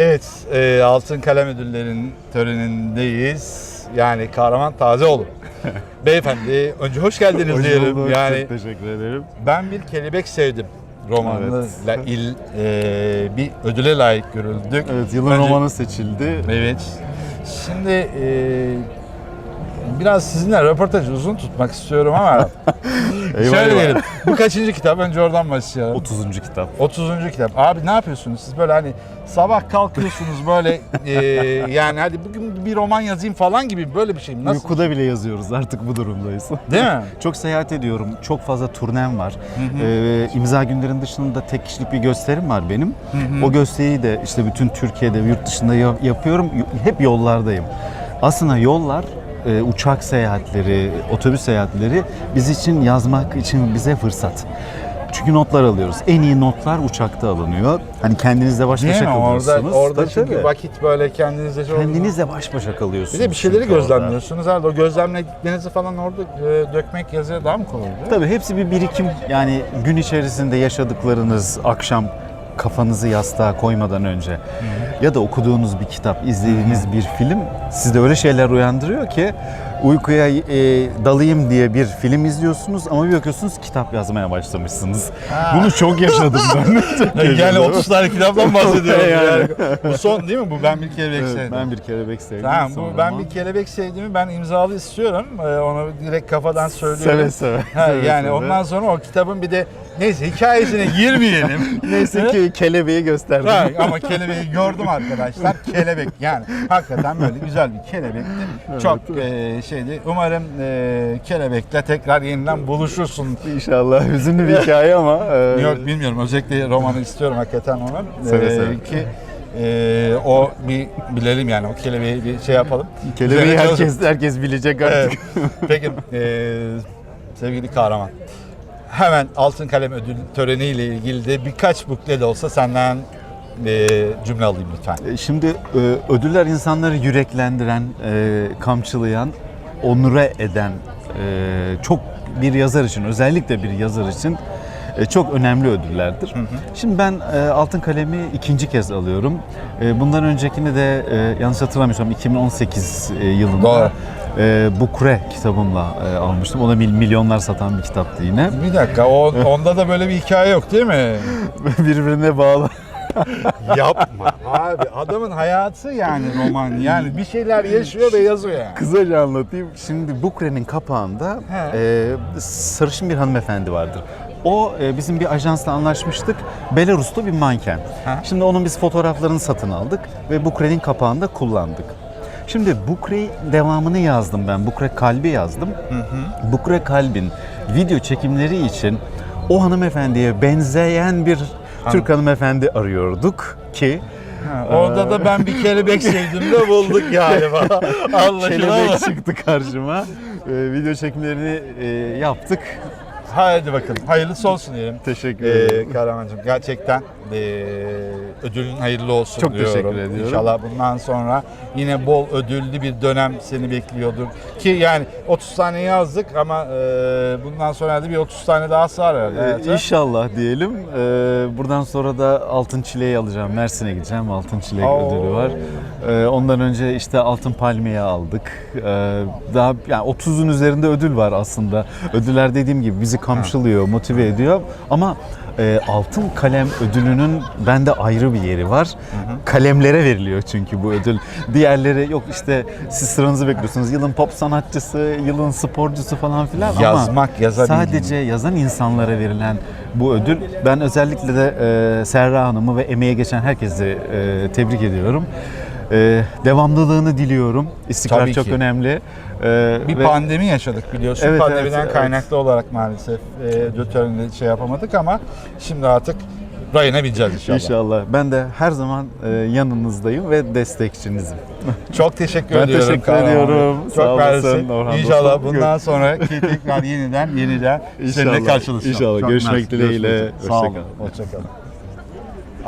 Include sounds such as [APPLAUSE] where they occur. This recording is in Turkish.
Evet, e, Altın Kalem Ödülleri'nin törenindeyiz. Yani Kahraman Tazeoğlu. [LAUGHS] Beyefendi, önce hoş geldiniz Hoş diyelim. bulduk, Yani çok teşekkür ederim. ben bir kelebek sevdim romanıyla [LAUGHS] il e, bir ödüle layık görüldük. Evet, yılın Önce- romanı seçildi. Evet. Şimdi e, biraz sizinle röportajı uzun tutmak istiyorum ama [LAUGHS] Eyvah şöyle eyvah. diyelim. Bu kaçıncı kitap? Önce oradan başlayalım. 30. kitap. 30. kitap. Abi ne yapıyorsunuz? Siz böyle hani sabah kalkıyorsunuz böyle e, yani hadi bugün bir roman yazayım falan gibi böyle bir şey mi? Nasıl? Uykuda bile yazıyoruz artık bu durumdayız. Değil mi? [LAUGHS] Çok seyahat ediyorum. Çok fazla turnem var. Ee, imza günlerin dışında tek kişilik bir gösterim var benim. O gösteriyi de işte bütün Türkiye'de, yurt dışında ya- yapıyorum. Hep yollardayım. Aslında yollar e, uçak seyahatleri, otobüs seyahatleri biz için yazmak için bize fırsat. Çünkü notlar alıyoruz. En iyi notlar uçakta alınıyor. Hani kendinizle baş başa? Orada, kalıyorsunuz. orada Tabii, çünkü tabii. vakit böyle kendinizle. Kendinizle baş başa kalıyorsunuz. Bir de bir şeyleri orada. gözlemliyorsunuz herhalde. O gözlemlediklerinizi falan orada e, dökmek yazıya daha mı kolay? Tabii hepsi bir birikim. Yani gün içerisinde yaşadıklarınız akşam kafanızı yastığa koymadan önce ya da okuduğunuz bir kitap, izlediğiniz bir film sizde öyle şeyler uyandırıyor ki uykuya e, dalayım diye bir film izliyorsunuz ama bir bakıyorsunuz kitap yazmaya başlamışsınız. Bunu çok yaşadım ben. Çok [LAUGHS] Yani yaşadım. 30 tane kitaptan bahsediyoruz. [LAUGHS] Yani. Bu son değil mi? Bu ben bir kelebek Evet, sevdim. ben bir kelebek sevdim. Tamam bu ben ama bir kelebek sevdiğimi ben imzalı istiyorum. Ee, onu direkt kafadan söylüyorum. Seve seve. Ha, seve yani seve. ondan sonra o kitabın bir de neyse hikayesine girmeyelim. [LAUGHS] Neyse ki kelebeği gösterdim. Ha, ama kelebeği gördüm arkadaşlar. Kelebek yani hakikaten böyle güzel bir kelebekti. Çok e, şeydi. Umarım e, kelebekle tekrar yeniden buluşursun. İnşallah hüzünlü bir [LAUGHS] hikaye ama. e, Yok bilmiyorum. Özellikle romanı istiyorum hakikaten onun. Seve Ee, seve. Ki e, o bir bilelim yani o kelebeği bir şey yapalım. Kelebeği Üzerine çalışalım. herkes herkes bilecek Evet. artık. Peki e, sevgili kahraman. Hemen Altın Kalem Ödül töreniyle ilgili de birkaç bukle de olsa senden e, cümle alayım lütfen. E, Şimdi e, ödüller insanları yüreklendiren, e, kamçılayan, onure eden e, çok bir yazar için, özellikle bir yazar için e, çok önemli ödüllerdir. Şimdi ben e, Altın Kalem'i ikinci kez alıyorum. E, bundan öncekini de e, yanlış hatırlamıyorsam 2018 e, yılında Doğru. e, Bukure kitabımla e, almıştım. O da mil- milyonlar satan bir kitaptı yine. Bir dakika o, [LAUGHS] onda da böyle bir hikaye yok değil mi? Birbirine bağlı. Yapma abi adamın hayatı yani roman yani bir şeyler yaşıyor ve yazıyor yani. Kısaca anlatayım. Şimdi Bukre'nin kapağında He. e, sarışın bir hanımefendi vardır. O e, bizim bir ajansla anlaşmıştık. Belarus'ta bir manken. He. Şimdi onun biz fotoğraflarını satın aldık ve Bukre'nin kapağında kullandık. Şimdi Bukre devamını yazdım ben. Bukre Kalbi yazdım. Bukre Kalbin video çekimleri için o hanımefendiye benzeyen bir Türk hanımefendi arıyorduk ki Ha, Orada da ben bir kelebek sevdim de bulduk [LAUGHS] galiba. Anlaşılan. kelebek çıktı karşıma. Ee, video çekimlerini e, yaptık. Haydi bakalım. Hayırlısı olsun diyelim. Teşekkür Ee, ederim. Kahraman'cığım gerçekten ee, ödülün hayırlı olsun Çok diyorum. teşekkür ediyorum. İnşallah bundan sonra yine bol ödüllü bir dönem seni bekliyordur. Ki yani 30 tane yazdık ama ee, bundan sonra da bir 30 tane daha sığar herhalde. Ee, hayata. İnşallah diyelim. Ee, buradan sonra da Altın Çileği alacağım. Mersin'e gideceğim. Altın Çilek Oo. ödülü var. Ee, ondan önce işte Altın Palmiye aldık. Ee, daha yani 30'un üzerinde ödül var aslında. Ödüller dediğim gibi bizi kamçılıyor, motive ediyor. Ama e, Altın Kalem ödülünün bende ayrı bir yeri var. Kalemlere veriliyor çünkü bu ödül. Diğerleri yok işte siz sıranızı bekliyorsunuz. Yılın pop sanatçısı, yılın sporcusu falan filan ama Yazmak, yazabilmek. Sadece yazan insanlara verilen bu ödül. Ben özellikle de e, Serra Hanım'ı ve emeğe geçen herkesi e, tebrik ediyorum. E, devamlılığını diliyorum. İstikrar Tabii çok ki. önemli. E, Bir ve- pandemi yaşadık biliyorsun. Evet, Pandemiden evet, kaynaklı olarak maalesef e, töreninde şey yapamadık ama şimdi artık rayına bineceğiz inşallah. İnşallah. Ben de her zaman e, yanınızdayım ve destekçinizim. Çok teşekkür Ben ediyorum. teşekkür Kahraman ediyorum. Çok Sağ olasın. Orhan İnşallah dostum. bundan sonra tekrar yeniden yeniden seninle İnşallah. karşılaşacağım. İnşallah. Çok Görüşmek dileğiyle. Görüşmek üzere. Sağ Hoşça olun. kalın. Hoşçakalın.